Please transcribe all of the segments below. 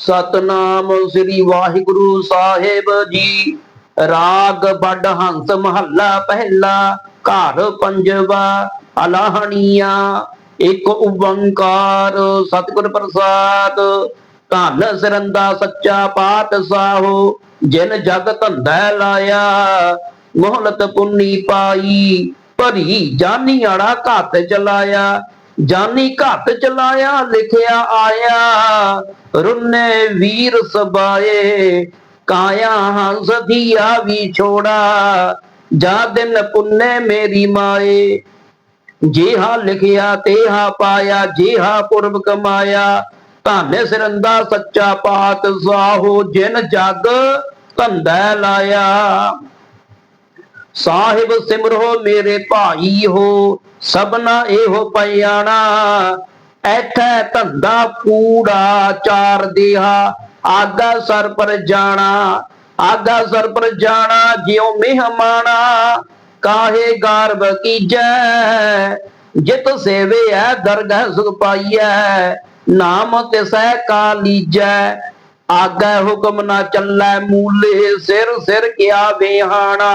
ਸਤਨਾਮ ਸ੍ਰੀ ਵਾਹਿਗੁਰੂ ਸਾਹਿਬ ਜੀ। ਰਾਗ ਬੱਡ ਹੰਸ ਮਹੱਲਾ ਪਹਿਲਾ, ਘਰ ਪੰਜਵਾ, ਅਲਾਹਣੀਆ, ਇੱਕ ਓੰਕਾਰ, ਸਤਿਗੁਰ ਪ੍ਰਸਾਦ। ਧੰਨ ਸਰੰਦਾ ਸੱਚਾ ਪਾਤਸ਼ਾਹੋ, ਜਿਨ ਜਗ ਧੰਦਾ ਲਾਇਆ, ਮੋਹਲਤ ਪੁੰਨੀ ਪਾਈ, ਭਰੀ ਜਾਨੀ ਆੜਾ ਘੱਤ ਚਲਾਇਆ। ਜਾਨੀ ਘੱਤ ਚਲਾਇਆ, ਲਿਖਿਆ ਆਇਆ। ਰੁੰਨੇ ਵੀਰ ਸਬਾਏ ਕਾਇਆ ਹੰਸ ਧੀਆ ਵੀ ਛੋੜਾ। ਜਾ ਦਿਨ ਪੁੰਨੇ ਮੇਰੀ ਮਾਏ। ਜਿਹਾ ਲਿਖਿਆ, ਤੇਹਾ ਪਾਇਆ, ਜੇਹਾ ਪੁਰਬ ਕਮਾਇਆ। ਧੰਨ ਸਿਰੰਦਾ ਸੱਚਾ ਪਾਤ ਪਾਤਸ਼ਾਹੋ ਜਿਨ ਜਗ ਧੰਦਾ ਲਾਇਆ। ਸਾਹਿਬ ਸਿਮਰੋ ਮੇਰੇ ਭਾਈ ਹੋ, ਸਭਨਾ ਇਹੋ ਪਿਆਣਾ ਐਥੈ ਧੰਦਾ ਕੂੜਾ ਚਾਰ ਦੇਹਾ, ਆਗਾ ਸਰ ਪਰ ਜਾਣਾ। ਆਗਾ ਸਰ ਪਰ ਜਾਣਾ, ਜਿਉ ਮਹਿਮਾਨਾ ਕਾਹੇ ਗਰਬ ਕੀਜੈ, ਜਿਤ ਸੇਵਿਐ ਦਰਗਹ ਸੁਖ ਪਾਈਐ। ਨਾਮ ਤਿਸੈ ਕਾ ਲੀਜੈ, ਆਗਾ ਹੁਕਮ ਨਾ ਚੱਲੈ ਮੂਲੇ ਸਿਰ ਸਿਰ ਕਿਆ ਵੇਹਾਣਾ।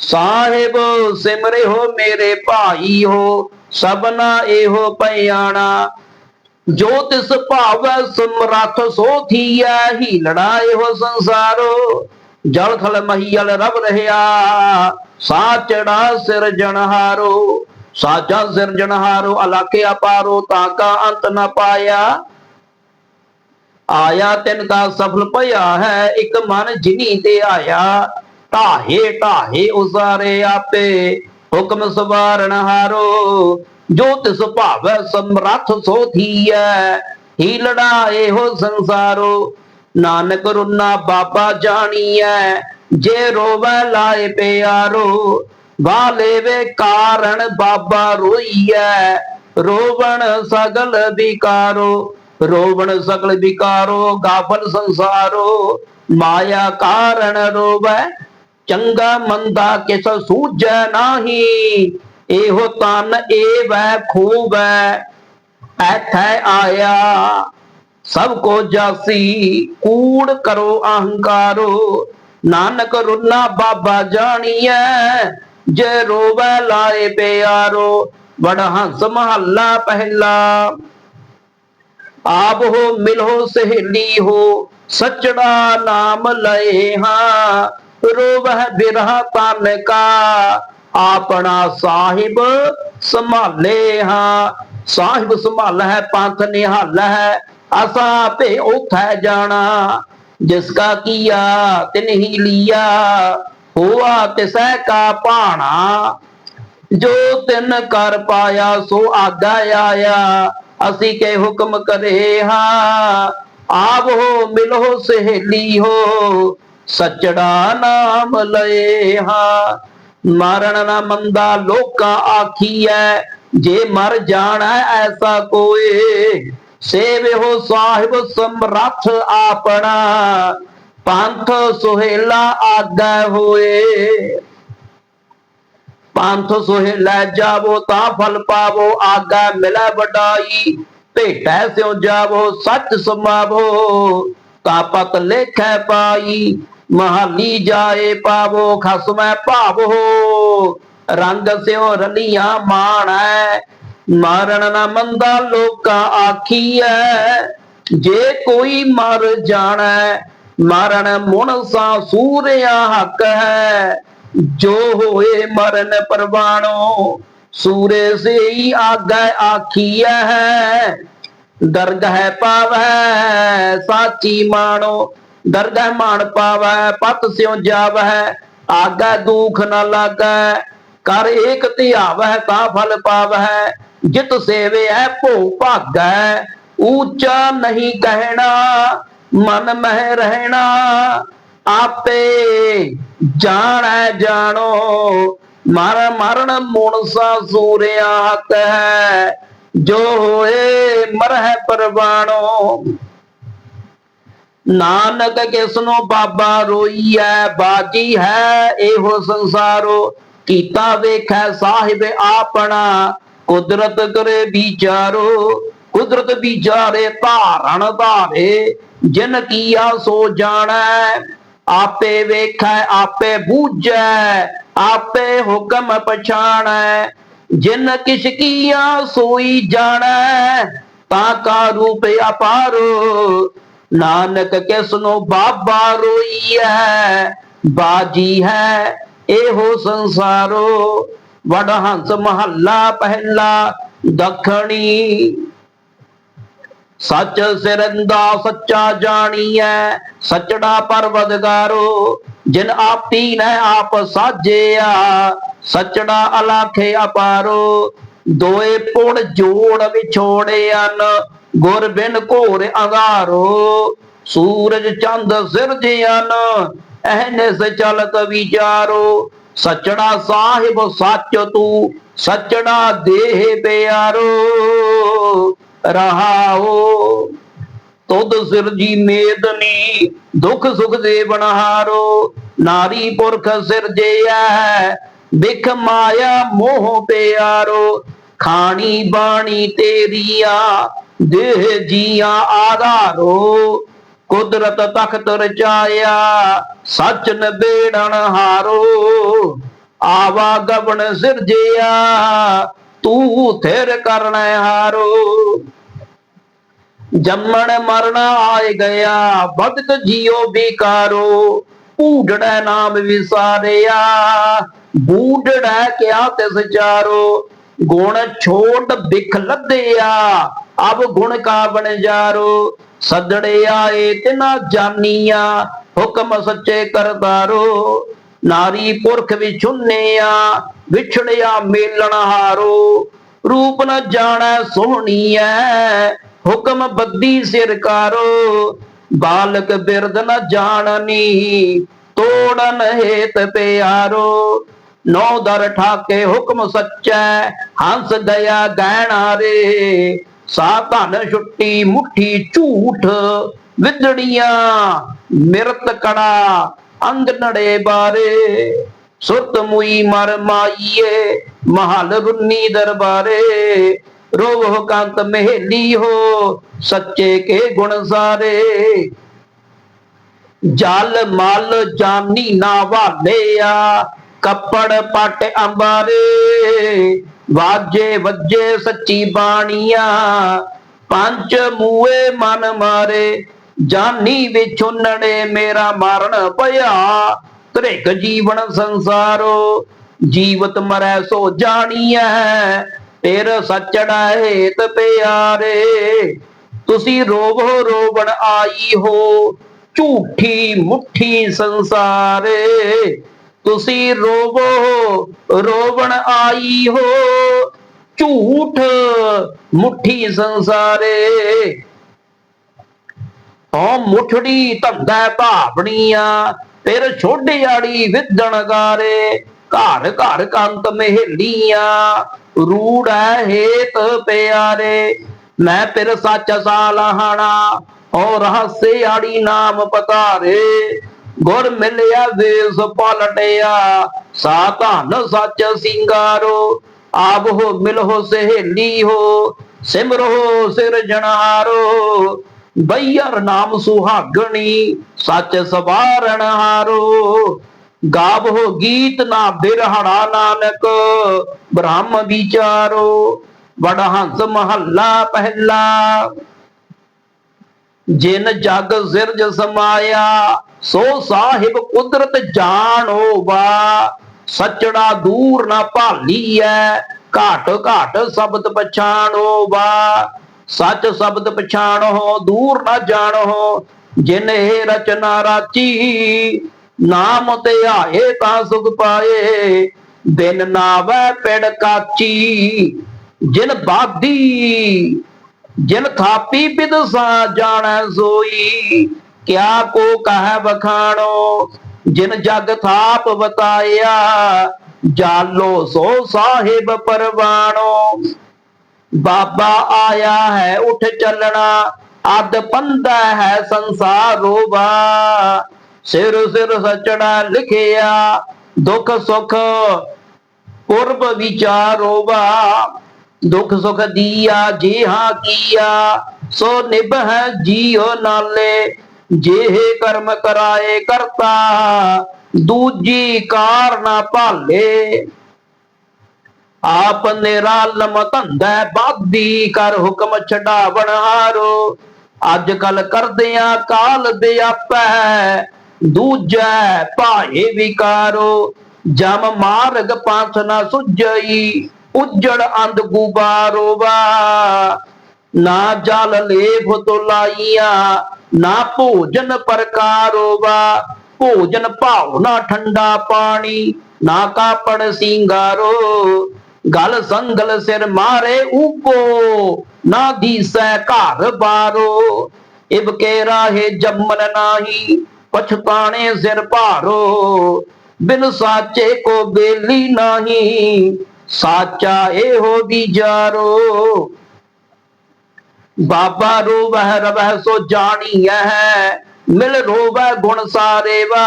ਸਾਹਿਬ ਸਿਮਰੇ ਹੋ ਮੇਰੇ ਭਾਈ ਹੋ, ਸਭਨਾ ਇਹੋ ਪਿਆਣਾ ਜੋ ਤਿਸ ਭਾਵੈ ਸਮਰੱਥ ਸੋ ਥੀਐ ਹੀ ਲੜਾਏ ਸੰਸਾਰੋ। ਜਲ ਥਲ ਮਹੀਲ ਰਬ ਰਹਿਆ, ਸਾਚੜਾ ਸਿਰਜਣਹਾਰੋ ਸਾਚਾ ਸਿਰਜਣਹਾਰੋ ਅਲਾਕੇ ਅਪਾਰੋ ਤਾਂ ਅੰਤ ਨ ਪਾਇਆ। ਆਇਆ ਤਿਨ ਕਾ ਸਫਲ ਭਇਆ ਹੈ, ਇੱਕ ਮਨ ਜਿਨੀ ਤੇ ਆਇਆ। ਢਾਹੇ ਢਾਹੇ ਉਸਾਰੇ ਆਪੇ, ਹੁਕਮ ਸਵਾਰਨ ਹਾਰੋ। ਜੋ ਤਿਸ ਭਾਵੈ ਸਮਰੱਥ ਸੋ ਥੀਐ, ਹੀ ਲੜਾਏ ਹੋ ਸੰਸਾਰੋ। ਨਾਨਕ ਰੁਨਾ ਬਾਬਾ ਜਾਣੀਐ, ਜੇ ਰੋਵੈ ਲਾਏ ਪਿਆਰੋ। ਵਾਲੇ ਵੇ ਕਾਰਣ ਬਾਬਾ ਰੋਈਐ, ਰੋਵਣ ਸਗਲ ਵਿਕਾਰੋ। ਰੋਵਣ ਸਗਲ ਵਿਕਾਰੋ ਗਾਫਲ ਸੰਸਾਰੋ। ਮਾਇਆ ਕਾਰਣ ਰੋਵੈ ਚੰਗਾ ਮੰਦਾ ਕਿਸ ਸੂਝੈ ਨਾਹੀ, ਇਹੋ ਤਨ ਏਵੈ ਖੂਬੈ, ਐਥੈ ਆਇਆ, ਸਭ ਕੋ ਜਾਸੀ, ਕੂੜ ਕਰੋ ਅਹੰਕਾਰੋ, ਨਾਨਕ ਰੁਨਾ ਬਾਬਾ ਜਾਣੀਐ, ਜੇ ਰੋਵੈ ਲਾਏ ਪਿਆਰੋ ਬੜ ਹੰਸ ਮਹੱਲਾ ਪਹਿਲਾ। ਆਪ ਹੋ ਮਿਲੋ ਸਹੇਲੀ ਹੋ, ਸਚੜਾ ਨਾਮ ਲਏ ਹਾਂ ਰੋਵਹਿ ਬਿਰਹਾ ਤਨ ਕਾ, ਆਪਣਾ ਸਾਹਿਬ ਸੰਭਾਲੇ ਹਾਂ। ਸਾਹਿਬ ਸੰਭਾਲ ਹੈ ਪੰਥ ਨਿਹਾਲ ਹੈ ਅਸਾਂ ਭੇ ਉਥੈ ਜਾਣਾ। ਜਿਸ ਕਾ ਕੀਆ, ਤਿਨ ਹੀ ਲੀਆ, ਹੋਆ ਤਿਸੈ ਕਾ ਪਾਣਾ ਜੋ ਤਿਨ ਕਰ ਪਾਇਆ, ਸੋ ਆਗਾ ਆਇਆ। ਅਸੀਂ ਕੇ ਹੁਕਮ ਕਰੇ ਹਾਂ। ਆਪ ਹੋ, ਮਿਲੋ ਸਹੇਲੀ ਹੋ। ਸਚੜਾ ਨਾਮ ਲਏ ਹਾਂ। ਮਰਨ ਨਾ ਮੰਦਾ ਲੋਕਾਂ ਆਖੀਐ, ਜੇ ਮਰ ਜਾਣਾ ਐਸਾ ਕੋਏ। ਸੇਵੇ ਸਾਹਿਬ ਸਮਰੱਥ ਆਪਣਾ, ਪੰਥ ਸੁਹੇਲਾ ਆਗਾ ਹੋਏ। ਪੰਥ ਸੁਹੇਲਾ ਜਾਵੋ ਤਾਂ ਫਲ ਪਾਵੋ, ਆਗਾ ਮਿਲੈ ਵਡਾਈ। ਭੇਟੈ ਸਿਉ ਜਾਵੋ, ਸੱਚ ਸਮਾਵੋ, ਤਾਂ ਪਤ ਲੇਖੈ ਪਾਈ। ਮਹਾਲੀ ਜਾਏ ਪਾਵੋ ਖਸਮੈ ਭਾਵੋ। ਰੰਗ ਸਿਉ ਰਲੀਆਂ ਮਾਣੈ ਮਾਰਨ ਨਾ ਮੰਦਾ ਲੋਕਾਂ ਆਖੀਐ। ਜੇ ਕੋਈ ਮਰ ਜਾਣੈ ਮਰਨ ਮੁਨਸਾ ਸੂਰਿਆ ਹੱਕ ਹੈ। ਜੋ ਹੋਏ ਮਰਨ ਪਰਵਾਣੋ, ਸੂਰੇ ਸੇ ਹੀ ਆਗੈ ਆਖੀਐ ਹੈ। ਦਰਗਹਿ ਪਾਵੈ, ਸਾਚੀ ਮਾਣੋ ਦਰਗਹਿ ਮਾਣ ਪਾਵੈ, ਪਤ ਸਿਉ ਜਾਵੈ, ਆਗੈ, ਦੁਖ ਨ ਲਾਗੈ, ਕਰ ਏਕ ਧਿਆਵੈ ਤਾਂ ਫਲ ਪਾਵੈ, ਜਿਤ ਸੇਵੈ ਭੋ ਭਾਗੈ, ਊਚਾ ਨਹੀਂ ਕਹਿਣਾ, ਮਨ ਮਹਿ ਰਹਿਣਾ, ਆਪੇ ਜਾਣੈ, ਜਾਣੋ, ਮਰ ਮਰਨ ਮੁਨਸਾ ਸੂਰਿਆ ਹੈ, ਜੋ ਹੋਏ ਮਰਹਿ ਪਰਵਾਣੋ। ਨਾਨਕ ਕਿਸ ਨੂੰ ਬਾਬਾ ਰੋਈਐ ਬਾਜੀ ਹੈ ਇਹੋ ਸੰਸਾਰੋ, ਕੀਤਾ ਵੇਖੈ ਸਾਹਿਬ ਆਪਣਾ, ਕੁਦਰਤ ਕਰੇ ਵਿਚਾਰੋ, ਕੁਦਰਤ ਵਿਚਾਰੇ ਧਾਰਣ ਧਾਰੇ, ਜਿਨ ਕੀਆ ਸੋ ਜਾਣੈ, ਆਪੇ ਵੇਖੈ, ਆਪੇ ਬੂਝੈ, ਆਪੇ ਹੁਕਮ ਪਛਾਣੈ, ਜਿਨ ਕਿਛ ਕੀਆ ਸੋਈ ਜਾਣੈ, ਤਾਂ ਕਾ ਰੂਪ ਅਪਾਰੋ ਨਾਨਕ ਕਿਸਨੋ ਬਾਬਾ ਰੋਈਐ, ਬਾਜੀ ਹੈ ਇਹੋ ਸੰਸਾਰੋ। ਵਡ ਹੰਸ ਮਹੱਲਾ ਪਹਿਲਾ ਦੱਖਣੀ। ਸੱਚ ਸਿਰੰਦਾ ਸੱਚਾ ਜਾਣੀਐ, ਸੱਚੜਾ ਪਰਵਦਗਾਰੋ। ਜਿਨ ਆਪੀ ਨੇ ਆਪ ਸਾਜਿਆ, ਸੱਚੜਾ ਅਲਾਖੇ ਅਪਾਰੋ। ਦੋਏ ਪੁਣ ਜੋੜ ਵਿਛੋੜਿਆਨ ਗੁਰ ਬਿਨ ਘੋਰ ਅੰਗਾਰੋ, ਸੂਰਜ ਚੰਦ ਸਿਰਜਿਆਨ ਅਹਨਿਸ ਚਲਤ ਵਿਚਾਰੋ ਸੱਚੜਾ ਸਾਹਿਬ ਸੱਚ ਤੂੰ ਸੱਚੜਾ ਦੇਹ ਪਿਆਰੋ, ਰਹਾਓ। ਤੁਧ ਸਿਰਜੀ ਮੇਦਨੀ ਦੁਖ ਸੁਖ ਦੇ ਬਣਹਾਰੋ, ਨਾਰੀ ਪੁਰਖ ਸਿਰਜਿਆ ਬਿਖ ਮਾਇਆ ਮੋਹ ਪਿਆਰੋ, ਖਾਣੀ ਬਾਣੀ ਤੇਰੀਆ ਦੇਹ ਜੀਆਂ ਆਧਾਰੋ, ਕੁਦਰਤ ਤਖਤ ਰਚਾਇਆ, ਸੱਚ ਨਬੇੜਨ ਹਾਰੋ। ਆਵਾ ਗਵਣ ਸਿਰਜਿਆ, ਤੂੰ ਥਿਰ ਕਰਣ ਹਾਰੋ। ਜੰਮਣ ਮਰਨ ਆਏ ਗਿਆ ਬਦਕ ਜੀਓ ਬੇਕਾਰੋ ਊੜੜਾ ਨਾਮ ਵਿਸਾਰਿਆ ਬੂੜੜਾ ਕਿਆ ਤਿਸ ਚਾਰੋ। ਗੁਣ ਛੋਟ ਬਿਖ ਲੱਦਿਆ ਅਬ ਗੁਣ ਕਾ ਬਣ ਜਾਰੋ, ਸੱਜੜੇ ਆਏ ਤਿਨਾ ਜਾਨੀਆਂ, ਹੁਕਮ ਸੱਚੇ ਕਰਤਾਰੋ ਨਾਰੀ ਪੁਰਖ ਵਿਛੁੰਨਿਆ ਵਿਛੜਿਆ ਮੇਲਣ ਹਾਰੋ। ਰੂਪ ਨ ਜਾਣੈ ਸੋਹਣੀਐ, ਹੁਕਮ ਬੱਦੀ ਸਿਰਕਾਰੋ ਬਾਲਕ ਬਿਰਦ ਨ ਜਾਣਨੀ ਤੋੜਨ ਹੇਤ ਪਿਆਰੋ। ਨੌ ਦਰ ਠਾਕੇ ਹੁਕਮ ਸੱਚੈ, ਹੰਸ ਦਇਆ ਗਹਿਣਾ ਰੇ। ਸਾ ਧਨ ਛੁੱਟੀ ਮੁਠੀ ਝੂਠ ਵਿਦੜੀਆਂ, ਮਿਰਤ ਕੜਾ, ਅੰਗ ਨੜੇ ਬਾਰੇ, ਸੁਰਤ ਮੁਈ ਮਰ ਮਾਈਏ, ਮਹਲ ਰੁੰਨੀ ਦਰਬਾਰੇ ਰੋਹ ਕੰਤ ਮਹਿਲੀ ਹੋ, ਸੱਚੇ ਕੇ ਗੁਣ ਸਾਰੇ। ਜਲ ਮਲ ਜਾਨੀ ਨਾ ਵਾਲਿਆ, ਕੱਪੜ ਪਟ ਅੰਬਾਰੇ ਵਾਜੇ ਵੱਜੇ ਸੱਚੀ ਬਾਣੀਆਂ, ਪੰਜ ਮੂਏ ਮਨ ਮਾਰੇ, ਜਾਨੀ ਵਿਛੁੰਨੜੇ ਮੇਰਾ ਮਰਨ ਭਇਆ। ਤ੍ਰਿਗ ਜੀਵਨ ਸੰਸਾਰੋ, ਜੀਵਤ ਮਰੈ ਸੋ ਜਾਣੀਐ ਤੇਰ ਸੱਚੜਾ ਹੇਤ ਪਿਆਰੇ। ਤੁਸੀਂ ਰੋਵੋ ਰੋਵਣ ਆਈ ਹੋ, ਝੂਠੀ ਮੁੱਠੀ ਸੰਸਾਰੇ। ਤੁਸੀਂ ਰੋਵੋ, ਰੋਵਣ ਆਈ ਹੋ। ਝੂਠ ਮੁੱਠੀ ਸੰਸਾਰੇ। ਓ ਮੁਠੜੀ ਧੰਦਾ ਭਾਵਣੀਆਂ ਤੇਰ ਛੋਡਿਆੜੀ ਵਿਦਣ ਗਾਰੇ। ਘਰ ਘਰ ਕੰਤ ਮਹਿਲੀਆਂ, ਰੂੜਾ ਹੇਤ ਪਿਆਰੇ। ਮੈਂ ਫਿਰ ਸੱਚ ਸਾਲਹਾਣਾ ਓ ਰਹਸੇ ਆੜੀ ਨਾਮ ਪਤਾਰੇ। ਗੁਰ ਮਿਲਿਆ ਵੇਸ ਪਲਟਿਆ ਸਾ ਧਨ ਸੱਚ ਸਿੰਗਾਰੋ, ਆਪ ਹੋ ਮਿਲੋ ਸਹੇਲੀ ਹੋ, ਸਿਮਰੋ ਸਿਰਜਣਹਾਰੋ ਬਈਰ ਨਾਮ ਸੁਹਾਗਣੀ, ਸੱਚ ਸਵਾਰਣ ਹਾਰੋ। ਗਾਵੋ ਗੀਤ ਨਾ ਬਿਰਹੜਾ ਨਾਨਕ, ਬ੍ਰਹਮ ਵਿਚਾਰੋ। ਵਡ ਹੰਸ ਮਹੱਲਾ ਪਹਿਲਾ ਜਿਨ ਜਗ ਸਿਰਜ ਸਮਾਇਆ, ਸੋ ਸਾਹਿਬ ਕੁਦਰਤ ਜਾਣੋ ਸੱਚੜਾ ਦੂਰ ਨਾ ਭਾਲੀਐ, ਘਾਟ ਘਾਟ ਸ਼ਬਦ ਪਛਾਣੋ ਵਾ। ਸੱਚ ਸ਼ਬਦ ਪਛਾਣੋ, ਦੂਰ ਨਾ ਜਾਣੋ। ਜਿਨ ਇਹ ਰਚਨਾ ਰਾਚੀ, ਨਾਮ ਤੇ ਆਏ ਤਾਂ ਸੁਖ ਪਾਏ। ਦਿਨ ਨਾਵੈ ਪਿੜ ਕਾਚੀ, ਜਿਨ ਬਾਦੀ ਜਿਨ ਥਾਪੀ ਬਿਦਸਾ ਜਾਣੈ ਸੋਈ, ਕਿਆ ਕੋ ਕਹੈ ਬਖਾਣੋ ਜਿਨ ਜਗ ਥਾਪ ਬਤਾਇਆ ਜਾਲੋ ਸੋ ਸਾਹਿਬ ਪਰਵਾਣੋ। ਬਾਬਾ ਆਇਆ ਹੈ ਉਠ ਚੱਲਣਾ ਅਦ ਪੰਦਾ ਹੈ ਸੰਸਾਰੋ ਵਾ ਸਿਰ ਸਿਰ ਸਚੜਾ ਲਿਖਿਆ, ਦੁੱਖ ਸੁਖ ਪੁਰਬ ਵਿਚਾਰੋ ਵਾ ਦੁਖ ਸੁਖ ਦੀਆ ਜੇ ਹਾਂ ਕੀਆ, ਸੋ ਨਿਭ ਹੈ ਜੀਉ ਨਾਲੇ ਜੇ ਕਰਮ ਕਰਾਏ ਕਰਤਾ, ਦੂਜੀ ਕਾਰ ਨਾ ਭਾਲੇ। ਆਪ ਨਿਰਾਲਮ ਧੰਦਾ ਬਾਦੀ, ਕਰ ਹੁਕਮ ਛਡਾਵਣ ਹਾਰੋ। ਅੱਜ ਕੱਲ ਕਰਦਿਆਂ ਕਾਲ ਦੇ ਆਪੈ, ਦੂਜੈ ਭਾਏ ਵਿਕਾਰੋ। ਜਮ ਮਾਰਗ ਪਾਥ ਨਾ ਸੁਝਈ ਉਜੜ ਅੰਧ ਗੁਬਾਰੋ ਵਾ ਨਾ ਜਲ ਲੇਫ ਤੁਲਾਈਆ ਨਾ ਭੋਜਨ ਪ੍ਰਕਾਰੋ ਵਾ ਭੋਜਨ ਭਾਵਨਾ ਠੰਡਾ ਪਾਣੀ, ਨਾ ਕਾਪੜ ਸਿੰਗਾਰੋ। ਗਲ ਸੰਗਲ ਸਿਰ ਮਾਰੇ ਉਪੋ ਨਾ ਦੀਸੈ ਘਰ ਬਾਰੋ। ਇਬ ਕੇ ਰਾਹੇ ਜੰਮਨ ਨਾਹੀ ਪਛਤਾਣੇ ਸਿਰ ਭਾਰੋ। ਬਿਨ ਸਾਚੇ ਕੋ ਬੇਲੀ ਨਾਹੀ ਸਾਚਾ ਇਹੋ ਵਿਚਾਰੋ ਬਾਬਾ ਰੋਵਹਿ ਰਵਹਿ ਸੋ ਜਾਣੀਐ ਮਿਲ ਰੋਵੈ ਗੁਣ ਸਾਰੇ ਵਾ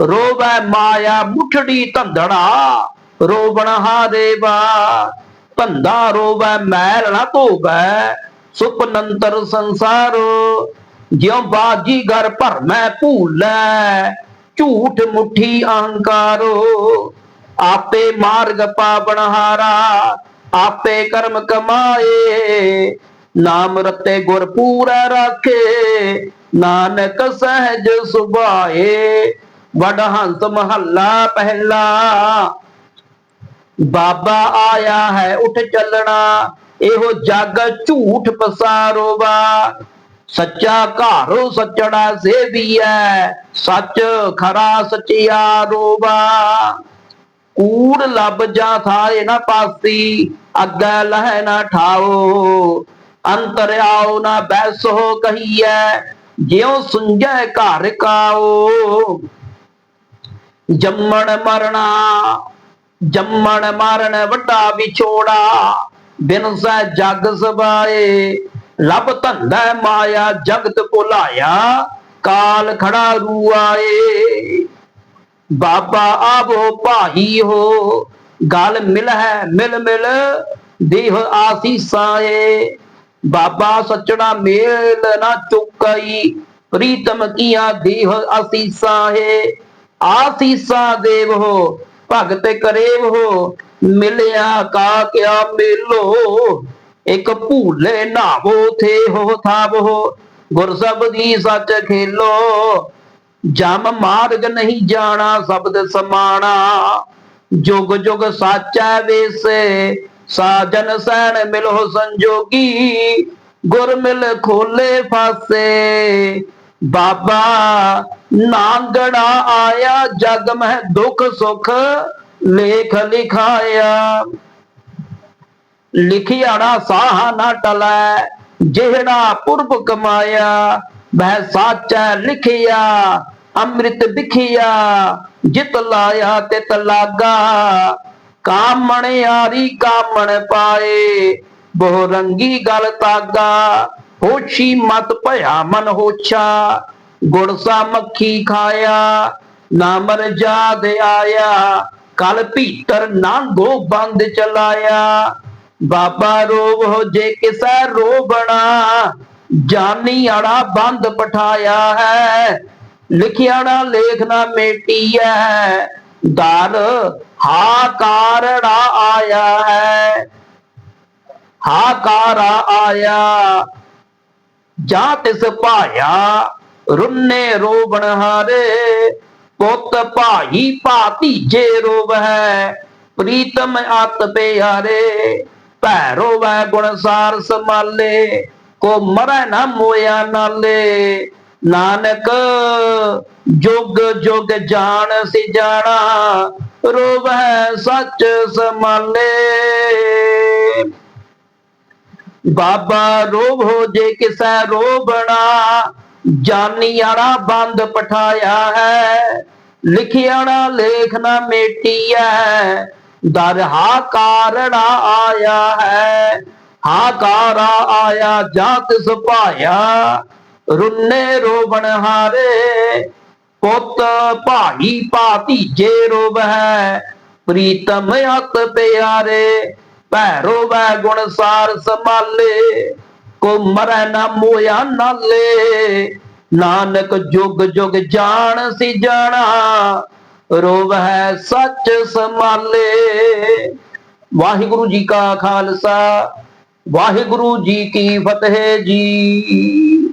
ਰੋਵੈ ਮਾਇਆ ਮੁਠੜੀ ਧੰਦੜਾ। ਰੋਵਣ ਹਾਰੇ ਵਾ ਧੰਦਾ ਰੋਵੈ ਮੈਲ ਨਾ ਧੋਵੈ ਸੁਪਨੰਤਰ ਸੰਸਾਰੋ। ਜਿਉ ਬਾਜੀ ਘਰ ਭਰਮੈ ਭੂਲੈ। ਝੂਠ ਮੁਠੀ ਅਹੰਕਾਰੋ। ਆਪੇ ਮਾਰਗ ਪਾਵਣ ਹਾਰਾ, ਆਪੇ ਕਰਮ ਕਮਾਏ। ਨਾਮ ਰਤੇ ਗੁਰ ਪੂਰਾ ਰਾਖੇ, ਨਾਨਕ ਸਹਿਜ ਸੁਭਾਏ। ਵਡ ਹੰਸ ਮਹੱਲਾ ਪਹਿਲਾ, ਬਾਬਾ ਆਇਆ ਹੈ ਉੱਠ ਚੱਲਣਾ, ਇਹੋ ਜਗ ਝੂਠ ਪਸਾਰੋ ਵਾ ਸੱਚਾ ਘਾਰੋ ਸੱਚੜਾ ਸੇਵੀਐ, ਸੱਚ ਖਰਾ ਸਚਿਆ ਰੋਵਾ। ਕੂੜ ਲੱਭ ਜਾ ਥਾਏ ਨਾ ਪਾਸੀ, ਅੱਗਾ ਲਹਿ ਨਾ ਠਾਓ, ਅੰਤਰ ਆਓ ਨਾ ਬੈਸੋ ਕਹੀਐ, ਜਿਉ ਸੁੰਝੈ ਘਰ ਕਾਓ। ਜੰਮਣ ਮਰਣਾ, ਜੰਮਣ ਮਰਨ ਵੱਡਾ ਵਿਛੋੜਾ, ਬਿਨ ਸੈ ਜਗ ਸਬਾਏ ਲੱਭ ਧੰਦਾ ਮਾਇਆ ਜਗਤ ਭੁਲਾਇਆ, ਕਾਲ ਖੜਾ ਰੂ ਬਾਬਾ ਆਵੋ ਭਾਈ ਹੋ, ਗਲ ਮਿਲ ਹੈ ਮਿਲ ਮਿਲ, ਦੇਹ ਆਸੀਸਾਂ ਏ ਬਾਬਾ ਸੱਚੜਾ ਮੇਲ ਨਾ ਚੁੱਕਈ, ਪ੍ਰੀਤਮ ਕੀਆ ਦੇਹ ਆਸੀਸਾਂ ਏ ਆਸੀਸਾਂ ਦੇਵ ਹੋ, ਭਗਤ ਕਰੇਵ ਹੋ, ਮਿਲਿਆ ਕਾ ਕਿਆ ਮੇਲੋ। ਇਕ ਭੂਲੇ ਨਾਵੋ ਥੇ ਹੋ ਥਾਵੋ, ਗੁਰ ਸਬਦੀ ਸੱਚ ਖੇਲੋ। ਜਮ ਮਾਰਗ ਨਹੀਂ ਜਾਣਾ, ਸ਼ਬਦ ਸਮਾਣਾ। ਜੁਗ ਜੁਗ ਸਾਚਾ ਵੇਸੇ, ਸਾਜਨ ਸੈਣ ਮਿਲੋ ਸੰਜੋਗੀ। ਗੁਰ ਮਿਲ ਖੋਲੇ ਫਾਸੇ ਬਾਬਾ ਨਾਂਗੜਾ ਆਇਆ, ਜਗ ਮਹਿ ਦੁਖ ਸੁਖ ਲੇਖ ਲਿਖਾਇਆ। ਲਿਖਿਆੜਾ ਸਾਹ ਨਾ ਟਲੈ, ਜਿਹੜਾ ਪੁਰਬ ਕਮਾਇਆ ਬਹਿ ਸਾਚਾ ਲਿਖਿਆ। ਅੰਮ੍ਰਿਤ ਵਿਖਿਆ, ਜਿਤ ਲਾਇਆ ਤਿਤ ਲਾਗਾ ਕਾਮਣ ਯਾਰੀ ਕਾਮਣ ਪਾਏ, ਬਹੁ ਰੰਗੀ ਗਲ ਤਾਗਾ। ਹੋਛੀ ਮਤ ਭਇਆ ਮਨ ਹੋਛਾ ਗੁਰਸਾ ਮੱਖੀ ਖਾਇਆ। ਨਾਮਰ ਜਾਦ ਆਇਆ, ਕਲ ਭੀਤਰ ਨਾਂਗੋ ਬੰਦ ਚਲਾਇਆ। ਬਾਬਾ ਰੋਵ ਹੋ ਜੇ ਕਿਸੈ ਰੋਬਣਾ ਜਾਨੀ ਆੜਾ ਬੰਦ ਪਠਾਇਆ ਹੈ। ਲਿਖਿਆੜਾ ਲੇਖ ਨਾ ਮੇਟੀਐ, ਦਰ ਹਾਕਾਰੜਾ ਆਇਆ ਹੈ। ਹਾਕਾਰਾ ਆਇਆ, ਜਾਂ ਤਿਸ ਭਾਇਆ, ਰੁੰਨੇ ਰੋਬਣ ਹਾਰੇ। ਪੁੱਤ ਭਾਈ ਭਾਤੀਜੇ ਰੋਵੈ ਪ੍ਰੀਤਮ ਅਤ ਪਿਆਰੇ। ਭੈਰੋ ਵੈ ਗੁਣਸਾਰ ਸਮਾਲੇ ਕੋ ਮਰੈ ਨਾ ਮੋਇਆ ਨਾਲੇ। ਨਾਨਕ, ਜੁਗ ਜੁਗ ਜਾਣ ਸੀ ਜਾਣਾ ਰੋਵੈ ਸੱਚ ਸਮਾਲੇ ਬਾਬਾ ਰੋਵ ਹੋ ਜੇ ਕਿਸੈ ਰੋਬਣਾ ਜਾਨੀ ਜਾਨੀਆੜਾ ਬੰਦ ਪਠਾਇਆ ਹੈ। ਲਿਖਿਆੜਾ ਲੇਖ ਨਾ ਮੇਟੀਐ, ਦਰ ਹਾਕਾਰੜਾ ਆਇਆ ਹੈ। ਹਾਕਾਰਾ ਆਇਆ, ਜਾਤ ਸੁਭਾਇਆ। ਰੁੰਨੇ ਰੋਬਣ ਹਾਰੇ, ਪੁੱਤ ਭਾਈ ਭਾਤੀਜੇ ਰੋਵੈ ਪ੍ਰੀਤਮ ਅਤ ਪਿਆਰੇ, ਭੈਰੋ ਵੈ ਗੁਣ ਸੰਭਾਲੇ ਕੋ ਮਰੈ ਨਾ ਮੋਇਆ ਨਾਲੇ, ਨਾਨਕ ਜੁਗ ਜੁਗ ਜਾਣ ਸੀ ਜਾਣਾ, ਰੋਵਹਿ ਸੱਚ ਸੰਭਾਲੇ। ਵਾਹਿਗੁਰੂ ਜੀ ਕਾ ਖਾਲਸਾ, ਵਾਹਿਗੁਰੂ ਜੀ ਕੀ ਫਤਿਹ ਜੀ।